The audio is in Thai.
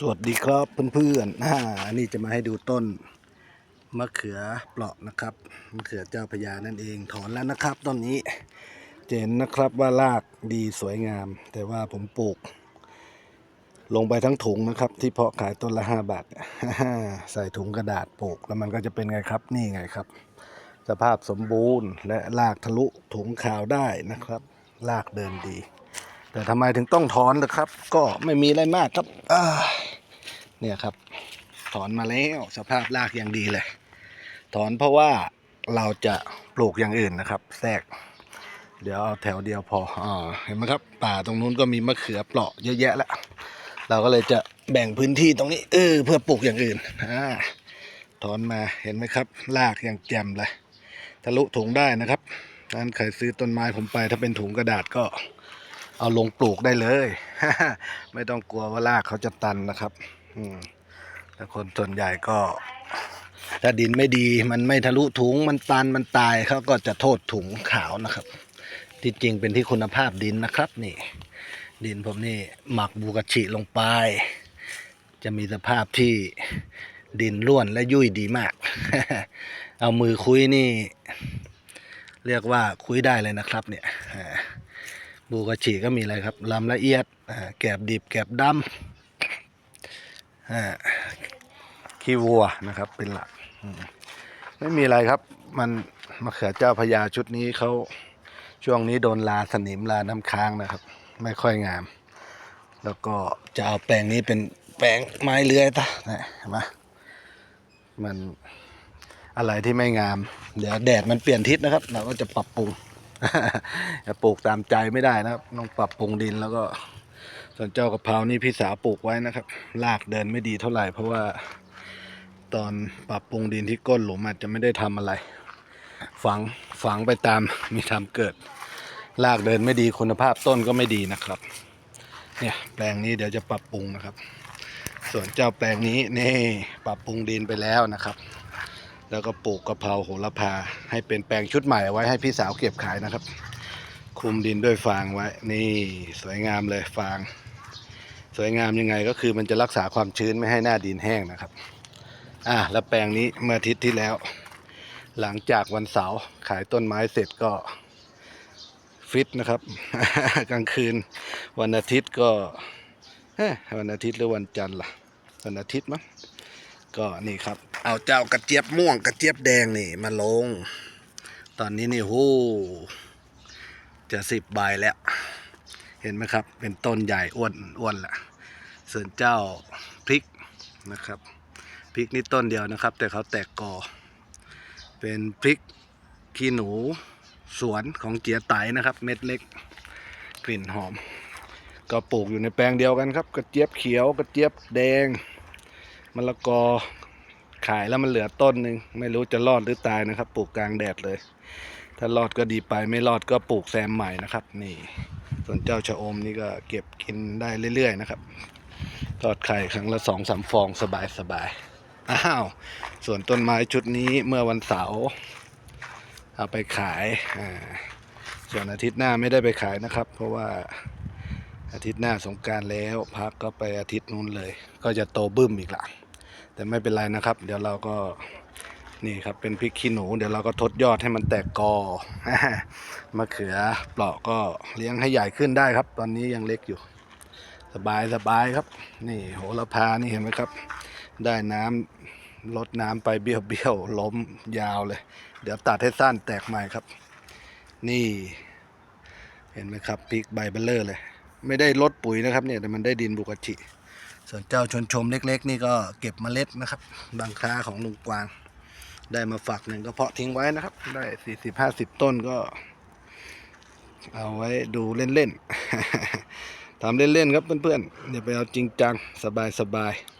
สวัสดีครับเพื่อนๆอ่านนี้จะมาให้ดูต้นมะเขือเปราะนะครับ มะเขือเจ้าพระยานั่นเอง ถอนแล้วนะครับต้นนี้เห็นนะครับว่ารากดีสวยงาม แต่ว่าผมปลูก ลงไปทั้งถุงนะครับ ที่เพาะขายต้นละ5บาท ใส่ถุงกระดาษปลูกแล้วมันก็จะเป็นไงครับ นี่ไงครับ สภาพสมบูรณ์ และรากทะลุถุงขาวได้นะครับ รากเดินดีแต่ทำไมถึงต้องถอนนะครับ ก็ไม่มีอะไรมากครับอ่า เนี่ยครับ ถอนมาแล้วสภาพรากย่างดีเลย ถอนเพราะว่าเราจะปลูกอย่างอื่นนะครับ แทรก เดี๋ยวเอาแถวเดียวพออเห็นไหมครับ ป่าตรงนู้นก็มีมะเขือเปราะเยอะแยะแล้วเราก็เลยจะแบ่งพื้นที่ตรงนี้ เออ เพื่อปลูกอย่างอื่นอ่าถอนมาเห็นไหมครับรากย่างแจ่มเลยทะลุถุงได้นะครับนั้นใครซื้อต้นไม้ผมไปถ้าเป็นถุงกระดาษก็เอาลงปลูกได้เลย ไม่ต้องกลัวว่ารากเขาจะตันนะครับ แต่คนส่วนใหญ่ก็ ถ้าดินไม่ดีมันไม่ทะลุถุงมันตันมันตายเขาก็จะโทษถุงขาวนะครับ ที่จริงเป็นที่คุณภาพดินนะครับ นี่ ดินผมนี่หมักบูกชิลงไป จะมีสภาพที่ดินร่วนและยุ่ยดีมาก เอามือคุยนี่ เรียกว่าคุยได้เลยนะครับ เนี่ยบูกาชิก็มีอะไรครับลำละเอียดแกบดิบแกบดำ ขี้วัวนะครับเป็นหลักไม่มีอะไรครับ มันมะเขือเจ้าพญาชุดนี้เขาช่วงนี้โดนลาสนิมลาน้ำค้างนะครับ ไม่ค่อยงาม แล้วก็จะเอาแปลงนี้เป็นแปลงไม้เลื้อยตะนะเห็นไหมมันอะไรที่ไม่งาม เดี๋ยวแดดมันเปลี่ยนทิศนะครับ เราก็จะปรับปรุงจะปลูกตามใจไม่ได้นะครับต้องปรับปรุงดินแล้วก็ ส่วนเจ้ากะเพรานี่พี่สาวปลูกไว้นะครับรากเดินไม่ดีเท่าไหร่ เพราะว่าตอนปรับปรุงดินที่ก้นหลุมอาจจะไม่ได้ทำอะไร ฝังฝังไปตามมีทำเกิดรากเดินไม่ดีคุณภาพต้นก็ไม่ดีนะครับ เนี่ยแปลงนี้เดี๋ยวจะปรับปรุงนะครับ ส่วนเจ้าแปลงนี้นี่ปรับปรุงดินไปแล้วนะครับ แล้วก็ปลูกกะเพราโหระพา ให้เป็นแปลงชุดใหม่ไว้ให้พี่สาวเก็บขายนะครับ คุมดินด้วยฟางไว้ นี่สวยงามเลยฟาง สวยงามยังไงก็คือมันจะรักษาความชื้นไม่ให้หน้าดินแห้งนะครับ อะแล้วแปลงนี้เมื่ออาทิตย์ที่แล้ว หลังจากวันเสาร์ขายต้นไม้เสร็จก็ฟิตนะครับ กลางคืน วันอาทิตย์ก็วันอาทิตย์หรือวันจันทร์ล่ะวันอาทิตย์มั้งก็นี่ครับ เอาเจ้ากระเจี๊ยบม่วงกระเจี๊ยบแดงนี่มาลง ตอนนี้นี่หูจะสิบใบแล้ว ห็นไหมครับ เป็นต้นใหญ่อ้วนอ้วนละส่วนเจ้าพริกนะครับพริกนี่ต้นเดียวนะครับ แต่เขาแตกกอ เป็นพริกขี้หนูสวนของเจียไตนะครับ เม็ดเล็ก กลิ่นหอม ก็ปลูกอยู่ในแปลงเดียวกันครับกระเจี๊ยบเขียวกระเจี๊ยบแดงมะละกอขายแล้วมันเหลือต้นหนึ่งไม่รู้จะรอดหรือตายนะครับ ปลูกกลางแดดเลย ถ้ารอดก็ดีไปไม่รอดก็ปลูกแซมใหม่นะครับ นี่ ส่วนเจ้าชะอมนี่ก็เก็บกินได้เรื่อย ๆ นะครับ ทอดไข่ครั้งละสองสามฟองสบายๆอ้าว ส่วนต้นไม้ชุดนี้เมื่อวันเสาร์เอาไปขายอ่าส่วนอาทิตย์หน้าไม่ได้ไปขายนะครับ เพราะว่าอาทิตย์หน้าสงการแล้วพักก็ไปอาทิตย์นู้นเลย ก็จะโตบึ้มอีกหละแต่ไม่เป็นไรนะครับ เดี๋ยวเราก็ นี่ครับเป็นพริกขี้หนู เดี๋ยวเราก็ทดยอดให้มันแตกกอมะเขือเปราะก็เลี้ยงให้ใหญ่ขึ้นได้ครับ ตอนนี้ยังเล็กอยู่ สบายสบายครับ นี่โหระพานี่เห็นไหมครับ ได้น้ำลดน้ำไปเบี้ยวเบี้ยวล้มยาวเลย เดี๋ยวตัดให้สั้นแตกใหม่ครับ นี่ เห็นไหมครับพริกใบเบลเลอร์เลย ไม่ได้ลดปุ๋ยนะครับเนี่ยแต่มันได้ดินบุกจิส่วนเจ้าชนชมเล็ก ๆ นี่ก็เก็บเมล็ดนะครับบางค้าของลุงกวาง ได้มาฝักหนึ่งก็เพาะทิ้งไว้นะครับ ได้สี่สิบห้าสิบต้นก็ เอาไว้ดูเล่นๆทำเล่นๆครับเพื่อนๆอย่าไปเอาจริงจังสบายๆ